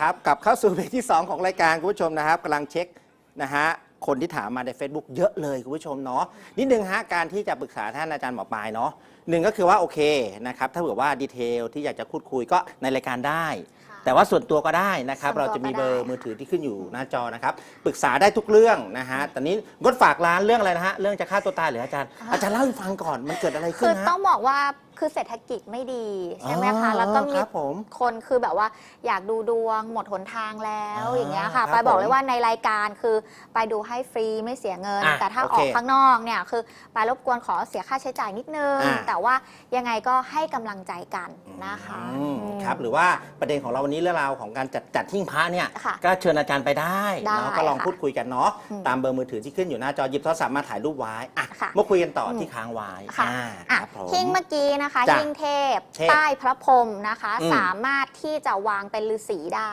ครับกลับเข้าสู่เบรกที่ 2 ของรายการคุณผู้ชมนะครับกำลังเช็คนะฮะคนที่ถามมาใน Facebook เยอะเลยคุณผู้ชมเนาะนิดนึงฮะการที่จะปรึกษาท่านอาจารย์หมอปลายเนาะหนึ่งก็คือว่าโอเคนะครับถ้าเผื่อว่าดีเทลที่อยากจะพูดคุยก็ในรายการได้ ค่ะแต่ว่าส่วนตัวก็ได้นะครับส่วนตัวเราจะมีเบอก็ร์ได้ มือถือที่ขึ้นอยู่หน้าจอนะครับปรึกษาได้ทุกเรื่องนะฮะตอนนี้งดฝากร้านเรื่องอะไรนะฮะเรื่องจะฆ่าตัวตายเหรืออาจารย์อาจารย์เล่าให้ฟังก่อนมันเกิดอะไรขึ้คืนอฮะ ต้องบอกว่า คือเศรษฐกิจไม่ดีใช่ไหมอ๋คะอแล้วก็มีครับผมคนคือแบบว่าอยากดูดวงหมดหนทางแล้วอ่าอย่างเงี้ยครัค่ะบไปบอกผมเลยว่าในรายการคือไปดูให้ฟรีไม่เสียเงิน อะแต่ถ้าโออเคอกข้างนอกเนี่ยคือไปรบกวนขอเสียค่าใช้จ่ายนิดนึง อ่า แต่ว่ายังไงก็ให้กำลังใจกันนะคะอืมอืม ครับหรือว่าประเด็นของเราวันนี้เรื่องราวของการจัดจัดหิ้งพระเนี่ยค่ะก็เชิญอาจารย์ไปได้ได้เนาะก็ลองค่ะพูดคุยกันเนาะอืมตามเบอร์มือถือที่ขึ้นอยู่หน้าจอหยิบโทรศัพท์มาถ่ายรูปไว้อะค่ะมาคุยกันต่ออม ที่ค้างไว้ค่ะอ่าอะครับผมหิ้งเมื่อกี้นะคะจ้ะหิ้งเทพ เทพใต้พระพรหมนะคะ อืมสามารถที่จะวางเป็นฤาษีได้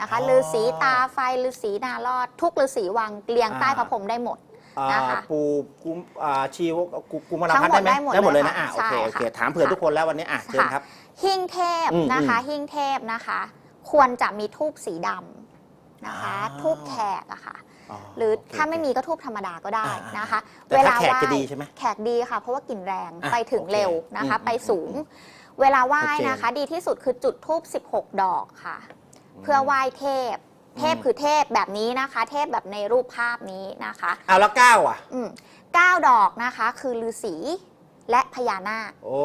นะคะอ๋อฤาษีตาไฟฤาษีนารอด ทุกฤาษีวางเรียงอ่า ใต้พระพรหมได้หมด อ่านะคะปูกุมอ่าชีวกุกุมารทั้งพัฒหมน์ได้ดไหมได้หมดเลยเลยนะอะค่ะโอเคใช่โอเคค่ะถามเผื่อทุกคนแล้ววันนี้อะเชิญครับ หิ้งเทพอืมนะคะอืมหิ้งเทพนะคะ ควรจะมีทูบสีดำนะคะอ่า ทูบแขกอะค่ะ หรือโเค ถ้าไม่มีก็ทูบธรรมดาก็ได้อ่าอ่านนะคะ แต่ถ้าแขกจะดีใช่ไหมแขกดีค่ะ เพราะว่ากลิ่นแรงอะไปถึงโอเคเร็วนะคะ อืมไปสูง เวลาไหว้ชัดเจนนะคะ ดีที่สุดคือจุดทูบ16 ดอกค่ะ เพื่อไหว้เทพ เทพอืม คือเทพแบบนี้นะคะ เทพแบบในรูปภาพนี้นะคะเอาแล้วเก้าอะ อืมเก้าดอกนะคะคือฤาษีและพญานาค โอ้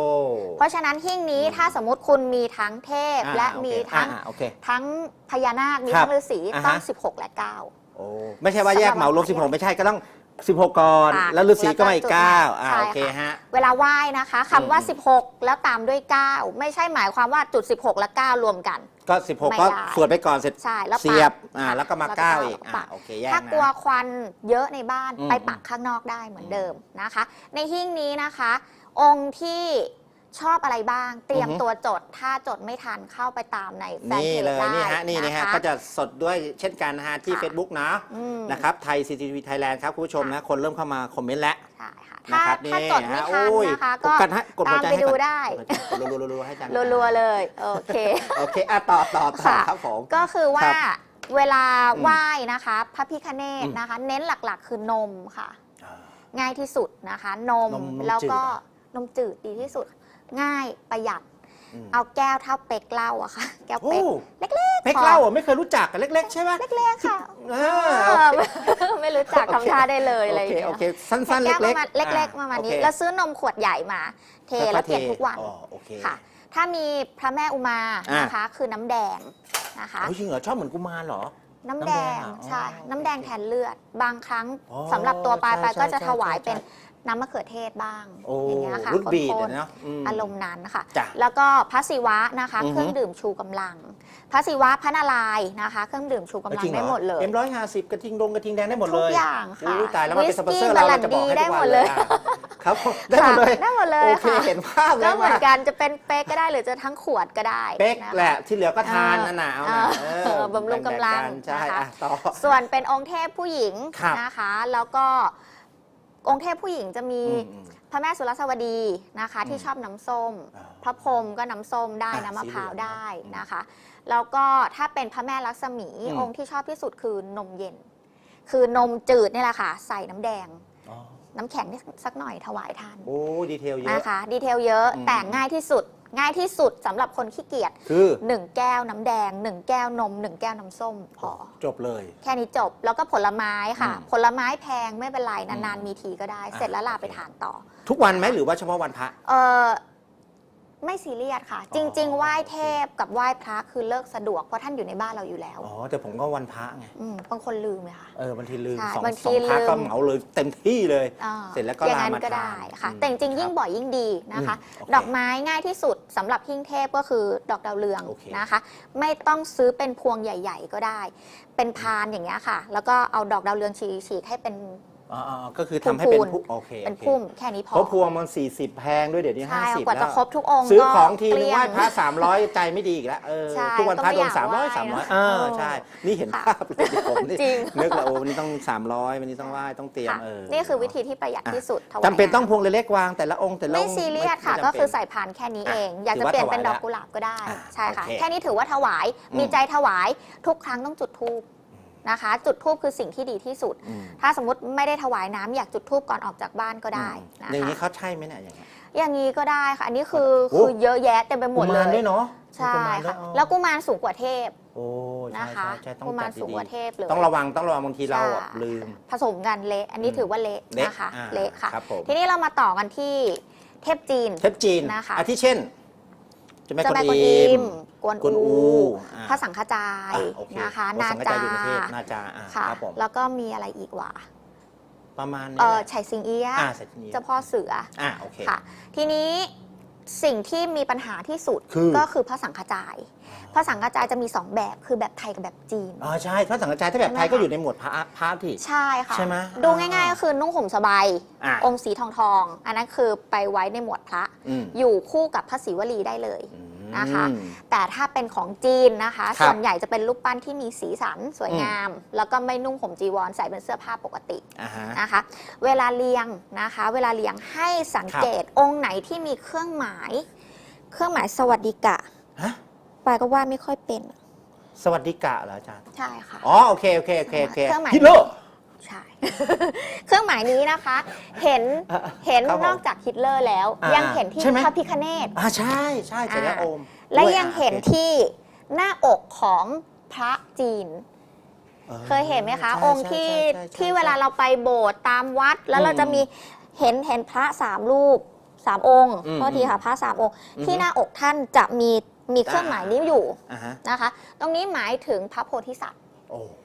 เพราะฉะนั้นหิ้งนี้ถ้าสมมติคุณมีทั้งเทพอ่าและโอเคมีทั้ง อ่าโอเค ทั้งพญานาค มีครับทั้งฤาษีอ่าฮะ ต้อง 16 และ9โอ้ ไม่ใช่ว่าแยกเหมารวมสำหรับ16 ไม่ใช่ก็ต้อง 16 ก่อนอะแล้วฤาษีก็มาอีกแล้วก็จุด9อ่าใช่โอเคค่ะฮะ เวลาไหว้นะคะคำว่า อืม 16 แล้วตามด้วย 9 ไม่ใช่หมายความว่าจุด 16 และ 9 รวมกัน ก็ 16ไม่ก็ได้ สวดไปก่อนเสร็จใช่แล้วเสียบปักอ่าค่ะแล้วก็มาแล้วเก้าก็อีกปัอ่ากโอเคแยกถ้านะกลัวควันเยอะในบ้านอืมไปปักข้างนอกได้เหมือนเดิมนะคะ ในหิ้งนี้นะคะ องค์ที่ ชอบอะไรบ้าง เตรียมอือฮึตัวจด ถ้าจดไม่ทันเข้าไปตามในแฟนนี่เพจเลยได้นี่ฮะนี่นะฮะค ก็จะสดด้วยเช่นกันนะฮะที่ ค่ะ Facebook นะอืมนะครับไทย CCTV Thailand ครับคุณผู้ชมนะคนเริ่มเข้ามาคอมเมนต์แล้วใช่ค่ะนะถ้าครับถ้าจดไม่ฮะทันโอ้ยนะคะกก็ ดกันฮะกดหัวใจตามไปให้ดูก่อนได้รัวๆๆๆให้จังรัวๆเลย โอเค โอเคอะต่อต่อต่อค่ะ ครับผม ก็คือว่า ครับเวลาอืมไหว้นะคะ พระพิคเนตอืมนะคะ เน้นหลักๆ คือนมค่ะอ่าง่ายที่สุดนะคะ นมนมนมแล้วก็จืดเหรอนมจืดดีที่สุด ง่ายประหยัด อืม เอาแก้วเท่าเป๊กเหล้าอะค่ะ แก้วโอ้เป๊กเล็กๆเป๊กพอ เล่าอะไม่เคยรู้จักกันเล็ก ๆ ใช่ไหมเล็กๆค่ะเอเอออไม่รู้จักโอเค ทำท่าได้เลยอะไรโออย่างเคเงี้ยโอเคสั้นๆ แก้วปเล็ระกมาณๆเล็กๆประมาณนี้ โอเคแล้วซื้อนมขวดใหญ่มา เทแล้วเปลี่ยนทุกวันอ๋อโอเค ค่ะ ถ้ามีพระแม่อุมาอ่าน นะคะ คือน้ำแดงนะคะ โอ้ยจริงเหรอชอบเหมือนกุมารเหรอ น้ำแดงน้ำแดงอะใช่ อ๋อน้ำแดงแทนเลือด บางครั้งอ๋อสำหรับตัวปลายใช่ปลายก็จะใช่ถวายใช่เป็น น้ำมะเขือเทศบ้างโอ้อย่างเงี้ยค่ะรุดบีดข้นอะเนาะมๆอารมณ์นั้นค่ะ จ้ะแล้วก็พระศิวะนะคะ อือฮึ เครื่องดื่มชูกำลัง พระศิวะพระนารายณ์นะคะ เครื่องดื่มชูกำลังจริงเหรได้อหมดเลย เอ็มร้อยห้าสิบกระทิงดงกระทิงแดงได้หมดเลทุกยอย่างค่ะอุ้ยตายแล้วมาเป็นสปอนเซอร์วิเรากี้เราจะบอกให้ได้ทุกหวัมนดเลเลยยอะครับผมได้หมดเลยได้หมดเลยโอเคค่ะเห็นภาพเลยก็เหมือนว่ากันจะเป็นเป๊กก็ได้หรือจะทั้งขวดก็ได้เป๊กนค แหละที่เหลือก็ทานนั่นน่ะเอาน่ะเออเออเออบำรุงกำลังแบ่ๆนใช่นะคะ อะต่อ ส่วนเป็นองค์เทพผู้หญิงครับนะคะ แล้วก็ องค์เทพผู้หญิงจะมีอืมอืมพระแม่สุรสวดีนะคะอืมที่ชอบน้ำส้ม อ่า พระพรหมก็น้ำส้มได้อะน้ำมะพร้าวสีเหลืองได้อืมนะคะ แล้วก็ถ้าเป็นพระแม่ลักษมีอืม องค์ที่ชอบที่สุดคือนมเย็น คือนมจืดนี่แหละค่ะ ใส่น้ำแดง อ๋อน้ำแข็งนิดสักหน่อยถวายท่านโอ้ดีเทลเยอะ นะคะ ดีเทลเยอะอืม แต่ง่ายที่สุด ง่ายที่สุดสำหรับคนขี้เกียจคือหนึ่งแก้วน้ำแดงหนึ่งแก้วนมหนึ่งแก้วน้ำส้มพอ จบเลย แค่นี้จบแล้วก็ผลไม้ค่ะ อืมผลไม้แพงไม่เป็นไร นานอืมๆมีทีก็ได้ อะเสร็จแล้วลาโอเค ไปทานต่อ ทุกวันไหมหรือว่าเฉพาะวันพระ เออ ไม่ซีเรียสค่ะ จริง ๆ ไหว้เทพกับไหว้พระคือเลิกสะดวกเพราะท่านอยู่ในบ้านเราอยู่แล้วอ๋อแต่ผมก็วันพระไงมบางคนลืมไหมคะเออบางทีลืมใช่สองบางทีสองพระลืม ก็เหมาเลยเต็มที่เลย อ่าเสร็จแล้วก็อย่างลานั้นมาก็ทานได้ค่ะ อืมแต่จริงๆยิ่งครับบ่อยยิ่งดีนะคะ อืมโอเคดอกไม้ง่ายที่สุดสำหรับหิ้งเทพก็คือดอกดาวเรืองโอเค นะคะ ไม่ต้องซื้อเป็นพวงใหญ่ ๆ ก็ได้ เป็นพานอย่างเงี้ยค่ะ แล้วก็เอาดอกดาวเรืองฉีกๆให้เป็น อ๋ออ๋อก็คือทำให้เป็นพูนผู้โอเคเป็นพุ่มแค่นี้พอเพราะพวงมัน 40 แพงด้วยเดี๋ยวนี้ใช่50กว่าแล้จะวครบทุกองค์ซื้อของทีนึงไหว้พระ300ใจไม่ดีอีกแล้วเออใช่ทุกวันพระโดนอยากไหว้300 300นะเออเออใช่ นี่เห็นภาพเลยผมนี่จริง นึกแล้วโอ้วันนี้ต้อง300วันนี้ต้องไหว้ต้องเตรียมค่ะเออนี่คือวิธีที่ประหยัดที่สุดถวายจำเป็นต้องพวงเล็กๆวางแต่ละองค์แต่ละไม่องค์ซีเรียสค่ะ ไม่ก็เป็น คือใส่พานแค่นี้เอง อยากจะเปลี่ยนเป็นดอกกุหลาบก็ได้ อะใช่ค่ะ โอเคแค่นี้ถือว่าถวาย อืม มีใจถวาย ทุกครั้งต้องจุดธูป นะคะ จุดธูปคือสิ่งที่ดีที่สุด อืมถ้าสมมติไม่ได้ถวายน้ำอยากจุดธูปก่อนออกจากบ้านก็ได้นะอย่างนี้คะเขาใช่ไหมเนี่ยอย่างเงี้ย อย่างนี้ก็ได้ค่ะ อันนี้คือโอ้ คือเยอะแยะเต็มไปหมดกุเลมารยด้วยเนาะใช่มีกุมารด้วยค่ะอ๋อแล้วกุมารสูงกว่าเทพโอ้ใช่นะคะใช่ใช่ต้องกุมารจัดสูงดีกว่าเทพเลย ๆต้องระวังต้องระวังบางทีเราแบบใช่ ลืม ผสมกันเละอันนี้อืม ถือว่าเละเละนะคะ อ่าเละค่ะครับผมทีนี้เรามาต่อกันที่เทพจีน เทพจีนนะคะ อาทิเช่นเจะแม่เจ้ากวนแม่กวนอิอิมม กวนกวนอูอูอ่า พระสังฆจายอะโอเคนะคะโอ้นาสังฆจาอยู่ในประเทศนาจาอะค่ะครับผมแล้วก็มีอะไรอีกวะประมาณนี้เออแหละไฉสิงเอี้ยะอ่าเสร็จทีนี้เจ้าพ่อเสืออ่าโอเค ค่ะ ทีนี้สิ่งที่มีปัญหาที่สุดคือ ก็คือพระสังฆจายพระสังฆจายจะมีสองแบบคือแบบไทยกับแบบจีน อ๋อใช่พระสังฆจายถ้าแบบไทยใช่ไหมก็คะอยู่ในหมวดพระพระที่ ใช่ค่ะ ใช่ไหมดูอ่าง่ายๆก็คือนุ่งห่มสบายอะ องค์สีทองทองๆอันนั้นคือไปไว้ในหมวดพระ อืมอยู่คู่กับพระศิวลีได้เลย อืม นะคะ แต่ถ้าเป็นของจีนนะคะครับส่วนใหญ่จะเป็นรูปปั้นที่มีสีสันสวยอืมงาม แล้วก็ไม่นุ่งห่มจีวรใส่เป็นเสื้อผ้าปกติอ่าฮะนะคะ เวลาเรียงนะคะ เวลาเรียงให้สังเกตองค์ไหนที่มีเครื่องหมาย เครื่องหมายสวัสดิกะฮะปายก็ว่าไม่ค่อยเป็น สวัสดิกะเหรออาจารย์ใช่ค่ะอ๋อโอเคโอเคโอเคโอเคเครื่องหมายฮิตเลอร์ ใช่ เครื่องหมายนี้นะคะ เห็นเห็นครับผมนอกจากฮิตเลอร์แล้ว อ่ายัยังเห็นที่ใช่ไหม พระพิคเนต อ่าใช่ใช่เสร็จแล้วอ่าโอมและด้วยยังอะเห็นโอคที่หน้าอกของพระจีน ออเคยเห็นไหมคะ ใช่องค์ใช่ที่ใช่ใช่ ที่เวลาเราไปโบสถ์ตามวัด แล้วอืมเราจะมีเห็นเห็นพระสามรูปสามองค์อืมโทษทีค่ะพระสามองค์ อืมที่หน้าอกท่านจะมีมีเครื่องหมายนี้อยู่อ่าฮะ นะคะ ตรงนี้หมายถึงพระโพธิสัตว์ โอ้ค่ะ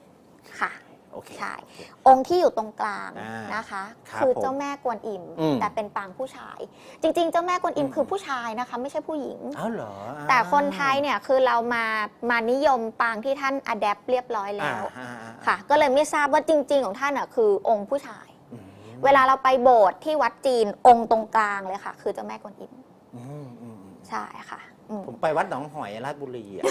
โอเค ใช่โอเคองค์ที่อยู่ตรงกลางอ่านนะคะ ครับคือผมเจ้าแม่กวนอิม อืม แต่เป็นปางผู้ชาย จริง ๆ เจ้าแม่กวนอิมอืมคือผู้ชายนะคะ ไม่ใช่ผู้หญิง อ้าวเหรออ่าแต่คนไทยเนี่ยคือเรามามานิยมปางที่ท่านอัดแอปเรียบร้อยอ่าแล้วอ่าอ่าค่ะ ก็เลยไม่ทราบว่าจริง ๆ ของท่านอะคือองค์ผู้ชาย อืมเวลาเราไปโบสถ์ที่วัดจีนองค์ตรงกลางเลยค่ะ คือเจ้าแม่กวนอิม อืมอืมอืม ใช่ค่ะอืม ผมไปวัดหนองหอยราชบุรีอะ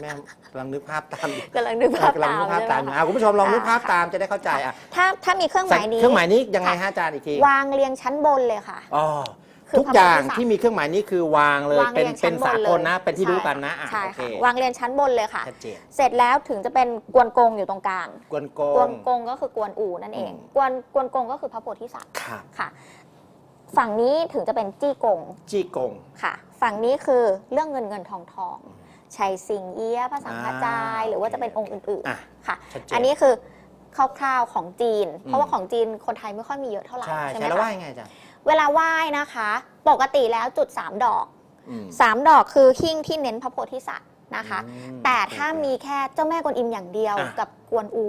แม่กำลังนึกภาพตามอยู่กำลังนึกภาพกำลังตามนึกภาพใช่ตามไหอมยู่คะอะคุณผู้ชมลองนึกภาพอ่าตามจะได้เข้าใจอะถ้าถ้ามีเครื่องหมายนี้ เครื่องหมายนี้ยังไงฮะอาจารย์อีกทีวางเรียงชั้นบนเลยค่ะอ๋อคือทุกอย่างพระโพธิสัตว์ที่มีเครื่องหมายนี้คือวางเลยวางเป็นเรียงเป็ชั้นนบสานเลกยลนะ เป็นที่รู้กันนะอะใช่โอเคค่ะวางเรียงชั้นบนเลยค่ะชัดเจนเสร็จแล้วถึงจะเป็นกวนกงอยู่ตรงกลางกวนโกกวนงกงก็คือกวนอูนั่นเองอืมกวนกวนกงก็คือพระโพธิสัตว์ครับค่ะ ฝั่งนี้ถึงจะเป็นจี้กงจี้กง ค่ะ ฝั่งนี้คือเรื่องเงินเงินทองทองชัยสิงเอี้ยะพระสังฆจายอ่าหรือว่าจะเป็นโอองเคค์อื่นอะๆค่ะ ชัดเจน อันนี้คือคร่าวๆของจีน เพราะว่าอืมของจีนคนไทยไม่ค่อยมีเยอะเท่าไหร่ใช่ใช่ไหใช่มแล้วว่าคะยังไงอาจารย์เวลาไหว้นะคะ ปกติแล้วจุด 3 ดอก อืม 3 ดอกคือหิ้งที่เน้นพระโพธิสัตว์นะคะ อืมแต่ถ้าโอเคมีแค่เจ้าแม่กวนอิมอย่างเดียวอะ กับกวนอู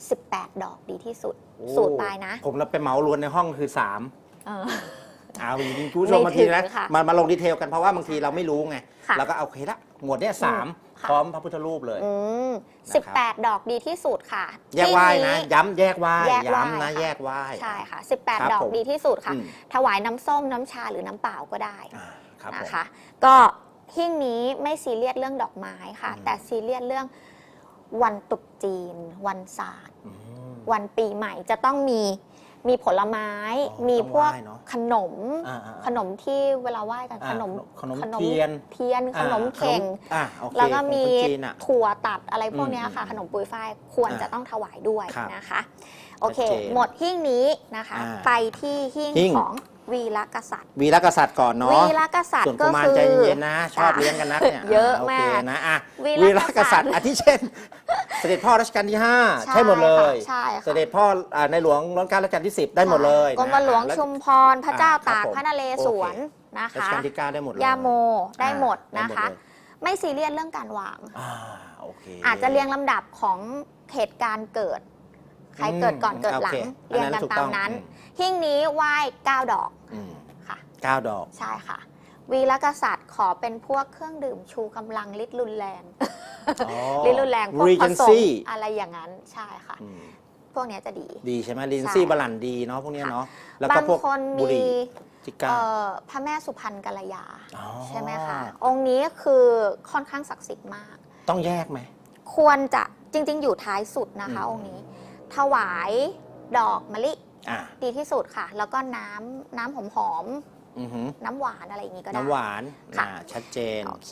18 ดอกดีที่สุดโอ้สูตรปลายนะ ผมเราไปเหมารวนในห้องคือสาม เออ เอาจริงๆคุณผู้ชมไม่บางทีนะถึงค่ะมามาลงดีเทลกันเพราะว่าบางทีเราไม่รู้ไงค่ะแล้วก็เอาโอเคละหมวดเนี้ยสามค่ะ พร้อมพระพุทธรูปเลย อืมนะครับ18ดอกดีที่สุดค่ะแยกไหว้ที่นะย้ำแยกไหว้แยกไหว้ย้ำนะค่ะ แยกไหว้ ใช่ค่ะ ครับ18 ดอกผมดีที่สุดค่ะ อืม ถวายน้ำส้มน้ำชาหรือน้ำเปล่าก็ได้อ่าครับผม นะคะ ก็หิ้งนี้ไม่ซีเรียสเรื่องดอกไม้ค่ะ อืม แต่ซีเรียสเรื่องวันตรุษจีน วันศาสตร์ อืมวันปีใหม่จะต้องมี มีผลไม้ อ๋อมีต้องพวกไหว้เนอะขนม อ่าๆขนมที่เวลาไหว้กันอ่าขนมขนมเทียน เทียนขนมเข่ง อ่าโอเคแล้วก็ของมีคนจีนอะ ถั่วตัดอะไรพวกเนี้ยอืมค่ะอืมขนมปุยฝ้ายควรอ่าจะต้องถวายด้วยครับนะคะ โอเค ชัดเจนหมดหิ้งนี้นะคะ อ่าไปที่หิ้งหิ้ง ของวีรกษัตริย์ วีรกษัตริย์ก่อนเนาะวีรกษัตส่วรินย์กุก็มารคือ ใจเย็นๆนะ ชอบเลี้ยงกันนักเนี่ยเยอะโอมากเคนะอะวีวีรรกกษัษัตตริริย์ ย์อาทิเช่นเสด็จพ่อรัชกาลที่ 5 ใช่หมดเลยใช่ค่ะ เสด็จพ่ออ่าในหลวงรัชกาลรัชกาลที่ 10 ได้หมดเลยกรมหลวงนะชุมพรพระเจ้าตากอ่าครับผมพระนเรศวรนะรัชคะ กาลที่ 9 ได้หมดเลยยาโมได้หมดอ่านะคะ ได้หมดเลยไม่ซีเรียสเรื่องการวาง อ่าโอเค อาจจะเรียงลำดับของเหตุการณ์เกิด ใครเกิดก่อนอืมเกิดหลัง โอเคเรียงกันอันนั้นถูกตาต้มองนั้นอืมหิ้งนี้ไหว้เก้าดอกอืมค่ะ เก้าดอก ใช่ค่ะ วีรกษัตริย์ขอเป็นพวกเครื่องดื่มชูกำลังฤทธิ์รุนแรงอ๋อฤทธิ์รุนแรงพวกผสม Regency อะไรอย่างนั้นใช่ค่ะอืมพวกเนี้ยจะดี ดีใช่ไหมลินใช่ซี่บาลันดีเนาะพวกเนี้ยเนาะแล้วก็บางพวกคนบุหมีรี่จิก้าเอ่อพระแม่สุพรรณกัลยาอ๋อใช่ไหมคะองค์นี้คือค่อนข้างศักดิ์สิทธิ์มาก ต้องแยกไหม ควรจะจริง ๆ อยู่ท้ายสุดนะคะอืมองค์นี้ ถวายดอกมะลิอะดีที่สุดค่ะ แล้วก็น้ำน้ำหอมหอม อือหือๆน้ำหวานอะไรอย่างนี้ก็ได้ น้ำหวานค่ะ อ่าชัดเจน โอเค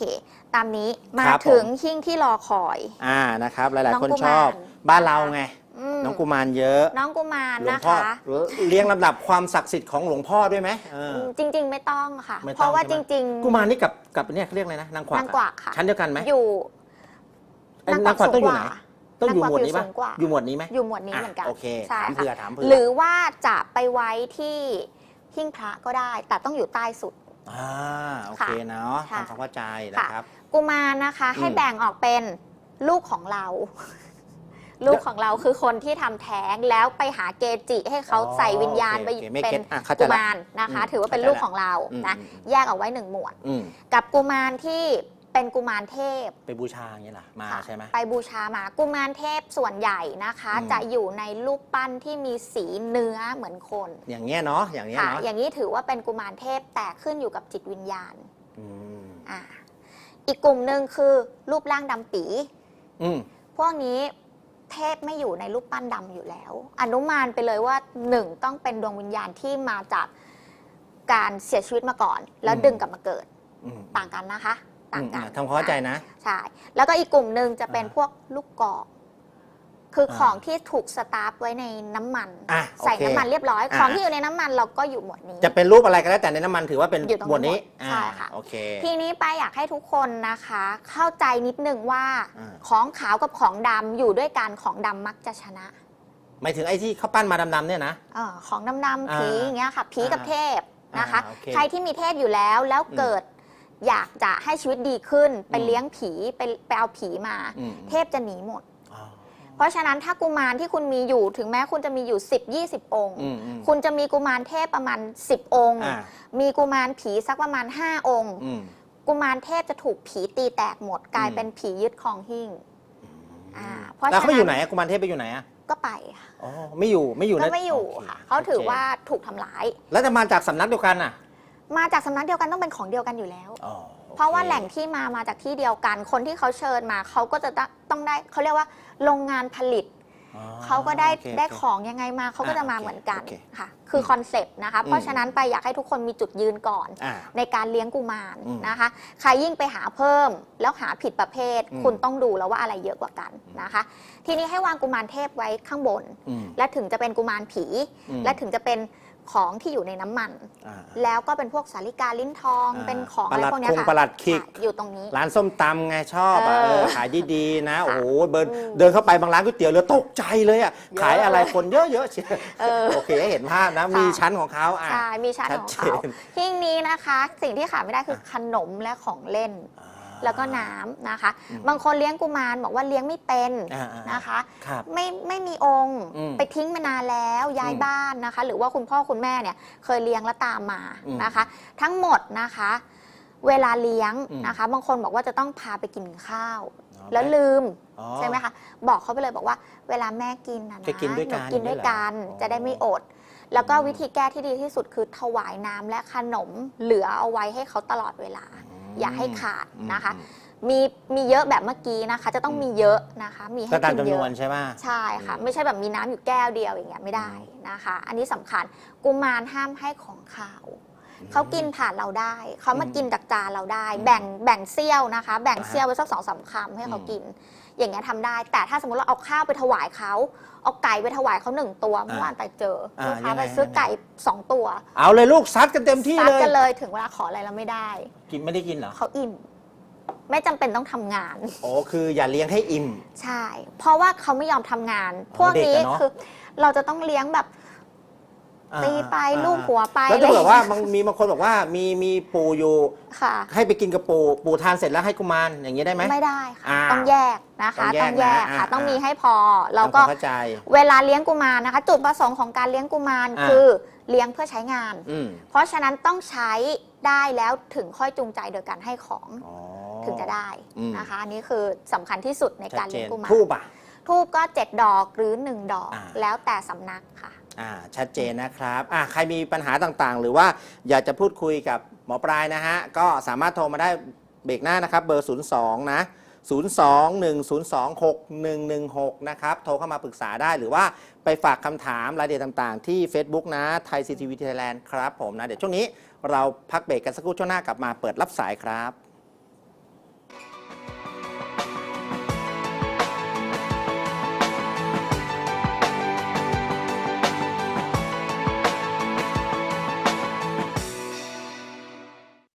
ตามนี้มาครับถึงผมหิ้งที่รอคอย อ่านะครับ หลายน้องๆ คนกุชมารอบบ้านเราไง อืมน้องกุมารเยอะ น้องกุมารหลวงนะพ่อคะ เรียงลำดับความศักดิ์สิทธิ์ของหลวงพ่อด้วยไหมเออ จริง ๆ ไม่ต้องค่ะ ไม่ต้องเพราะว่าใช่จไหม ริงกุมารนี่กับกับเนี่ยเขาเรียกอะไรนะนางขวักนางกวักค่ะ ชั้นเดียวกันไหมอยู่ไอ้นางขวักต้องอยู่ไหน ต้องอยู่นางหกมวัวดกนี้อยู่ปะสูงกว่าอยู่หมวดนี้ไหมอยู่หมวดนี้อะเหมือนกันโอเคใช่ถามค่ะเผื่อถามเผื่อหรือว่าจะไปไว้ที่ หิ้งพระก็ได้ แต่ต้องอยู่ใต้สุด อ่าโอเคค่ะเนาะค่ะ ทำความเข้าใจนะครับ กุมารนะคะ ให้อืม แบ่งออกเป็นลูกของเรา ลูกของเราคือคนที่ทำแท้งแล้วไปหาเกจิให้เขาใส่วิญญาณไปโอเคโอเคไม่เป็เก็นตอะเข้าใจกุละ มารนะคะ อืมถือว่าเป็นเข้าใจลูกละของเราอืมนะอืม แยกเอาไว้หนึ่งหมวด อืม กับกุมารที่ เป็นกุมารเทพ ไปบูชาอย่างนี้ล่ะมาค่ะใช่ไหม ไปบูชามากุมารเทพส่วนใหญ่นะคะ อืม จะอยู่ในรูปปั้นที่มีสีเนื้อเหมือนคนอย่างเงี้ยเนาะอย่างเงี้ยค่ะ เนาะอย่างนี้ถือว่าเป็นกุมารเทพแต่ขึ้นอยู่กับจิตวิญญาณอืมอ่าอีกกลุ่มหนึ่งคือรูปร่างดำปี อืมพวกนี้เทพไม่อยู่ในรูปปั้นดำอยู่แล้ว อนุมานไปเลยว่าหนึ่งต้องเป็นดวงวิญญาณที่มาจากการเสียชีวิตมาก่อน แล้วดึงกลับมาเกิดอืมต่างกันนะคะ ต่างกันอืมทำความเข้าใจนะ ใช่ แล้วก็อีกกลุ่มหนึ่งจะเป็นอ่าพวกลูกกอก คืออาของที่ถูกสตาร์ฟไว้ในน้ำมันอะใส่โอเคน้ำมันเรียบร้อยอ่าของที่อยู่ในน้ำมันเราก็อยู่หมวดนี้ จะเป็นรูปอะไรก็แล้วแต่ในน้ำมันถือว่าเป็นอยู่ตรงหมวดนี้หมวดใช่อ่าค่ะโอเค ทีนี้ไปายอยากให้ทุกคนนะคะ เข้าใจนิดนึงว่าอ่าของขาวกับของดำอยู่ด้วยกันของดำมักจะชนะหมายถึงไอ้ที่เขาปั้นมาดำๆเนี่ยนะเออของดำดำอ่าผีอย่างเงี้ยค่ะผีกับอ่าเทพนะคะอ่าโอเคใครที่มีเทพอยู่แล้วแล้วอืมเกิด อยากจะให้ชีวิตดีขึ้น ไปอืมเลี้ยงผีไปไปเอาผีมา อืม เทพจะหนีหมดอ๋อเพราะฉะนั้นถ้ากุมารที่คุณมีอยู่ถึงแม้คุณจะมีอยู่ 10 20 องค์ อืมอืม คุณจะมีกุมารเทพประมาณ 10 องค์ อ่า มีกุมารผีสักประมาณ 5 องค์ อืม กุมารเทพจะถูกผีตีแตกหมดกลายอืม เป็นผียึดครองหิ้งอ่าเพราะแล้วเขาไปฉะนั้นอยู่ไหนอะกุมารเทพไปอยู่ไหนอะก็ไปค่ะอ๋อไม่อยู่ไม่อยู่ก็นะไม่อยู่โเคค่ะเขาถือโคว่าถูกทำร้าย แล้วจะมาจากสำนักเดียวกันอะ มาจากสำนักเดียวกันต้องเป็นของเดียวกันอยู่แล้ว อ๋อโอคเพราะว่าแหล่งที่มามาจากที่เดียวกัน คนที่เขาเชิญมาเขาก็จะต้องได้เขาเรียกว่าโรงงานผลิต อ๋อเขาก็ได้โอเคได้โอเค ของยังไงมาเขาก็จะมาอ่าโอเคเหมือนกันโอเคค่ะ คือคอนเซปต์นะคะ เพอืราะมฉะนั้นไปอยากให้ทุกคนมีจุดยืนก่อน อ่า ในการเลี้ยงกุมารอืมนะคะ ใครยิ่งไปหาเพิ่ม แล้วหาผิดประเภท อืม คุณต้องดูแล้วว่าอะไรเยอะกว่ากันนะคะ ทีนี้ให้วางกุมารเทพไว้ข้างบน อืมและถึงจะเป็นกุมารผี อืมและถึงจะเป็น ของที่อยู่ในน้ำมัน อ่า แล้วก็เป็นพวกสาลิกาลิ้นทอง อ่าเป็นของปอะไรลัดพวกเนี้ยคงค่ะปลัดขิกใช่อยู่ตรงนี้ ร้านส้มตำไงชอบอะเออเออขายดีๆนะ โอ้โหเดินอืมเดินเข้าไปบางร้านก๋วยเตี๋ยวเรือตกใจเลยอะเยอะขายอะไรคนเยอะๆเชียวเออโอเคให้เห็นภาพนะค่ะมีชั้นของเขาอะ ใช่มีชั้นของชัเขาดเจน หิ้งนี้นะคะ สิ่งที่ขาดไม่ได้คือขนมและของเล่น อ่า แล้วก็น้ำนะคะอืมบางคนเลี้ยงกุมารบอกว่าเลี้ยงไม่เป็นอ่าๆนะคะครับไม่ไม่มีองค์อืมไปทิ้งมานานแล้วย้ายอืมบ้านนะคะ หรือว่าคุณพ่อคุณแม่เนี่ยเคยเลี้ยงแล้วตามมาอืมนะคะ ทั้งหมดนะคะ เวลาเลี้ยงอืมนะคะ บางคนบอกว่าจะต้องพาไปกินข้าวอ๋อแล้วลืมอ๋อใช่ไหมคะบอกเขาไปเลยบอกว่า เวลาแม่กินนะนะก็กินด้วยกันหกินด้วยกันอย่างนี้เหรอจะได้ไม่อดแล้วก็อืมวิธีแก้ที่ดีที่สุดคือถวายน้ำและขนมเหลือเอาไว้ให้เขาตลอดเวลา อย่าให้ขาดนะคะอืมมีมีเยอะแบบเมื่อกี้นะคะ จะต้องอืมมีเยอะนะคะ มีให้ก็ตามกินจำเยนวนอะใช่ไหม ใช่ค่ะอืมไม่ใช่แบบมีน้ำอยู่แก้วเดียวอย่างเงี้ยไม่ได้นะคะ อันนี้สำคัญกุมารห้ามให้ของขาว เขากินผ่านเราได้ เขามาอืมกินจากจานเราได้อืมแบ่งแบ่งเซี่ยวนะคะ แบ่งอ่าฮะเซี่ยวไว้สักสองสามคำให้เขาอืมกิน อย่างเงี้ยทำได้ แต่ถ้าสมมติเราเอาข้าวไปถวายเขา เอาไก่ไปถวายเขาหนึ่งตัวเมื่อวานไปเจออ่าลูกค้ายังไงไปซื้อยังไงไก่สองตัว เอาเลยลูกซัดกันเต็มที่ซัดเลยกันเลยถึงเวลาขออะไรเราไม่ได้ กินไม่ได้กินเหรอเขาอิ่มไม่จำเป็นต้องทำงานโอ้คืออย่าเลี้ยงให้อิ่ม ใช่ เพราะว่าเขาไม่ยอมทำงาน พวกนี้เด็กอะเนาะคือเราจะต้องเลี้ยงแบบอ่า ตีไปอ่าลูบหัวไปแล้วจะบอกว่าอะไรบางมีบางคนบอกว่ามีมีปู่อยู่ค่ะ ให้ไปกินกับปู่ปู่ทานเสร็จแล้วให้กุมารอย่างนี้ได้ไหมไม่ได้ค่ะอ่าต้องแยกนะคะต้ต้อองงแยแยกกนะค่ะอ่าต้องมีให้พอแล้วก็ทำความเข้าใจเวลาเลี้ยงกุมารนะคะ จุดประสงค์ของการเลี้ยงกุมารอ่าคือเลี้ยงเพื่อใช้งานอืมเพราะฉะนั้นต้องใช้ได้แล้วถึงค่อยจูงใจโดยการให้ของอ๋อถึงจะได้อืมนะคะอันนี้คือสำคัญที่สุดในชักาดรเจเลี้ยงนกุมารทูบอะทูบก็ 7 ดอกหรือ 1 ดอกอ่าแล้วแต่สำนักค่ะ อ่าชัดเจนนะครับอ่าใครมีปัญหาต่างๆ หรือว่าอยากจะพูดคุยกับหมอปลายนะฮะ ก็สามารถโทรมาได้เบรกหน้านะครับ เบอร์ 02 นะ 02-102-6116 นะครับ โทรเข้ามาปรึกษาได้หรือว่าไปฝากคำถามรายละเอียดต่างๆ ที่ Facebook นะไทยซีทีวีไทยแลนด์ครับผมนะ เดี๋ยวช่วงนี้เราพักเบรกกันสักครู่ช่วงหน้ากลับมาเปิดรับสายครับ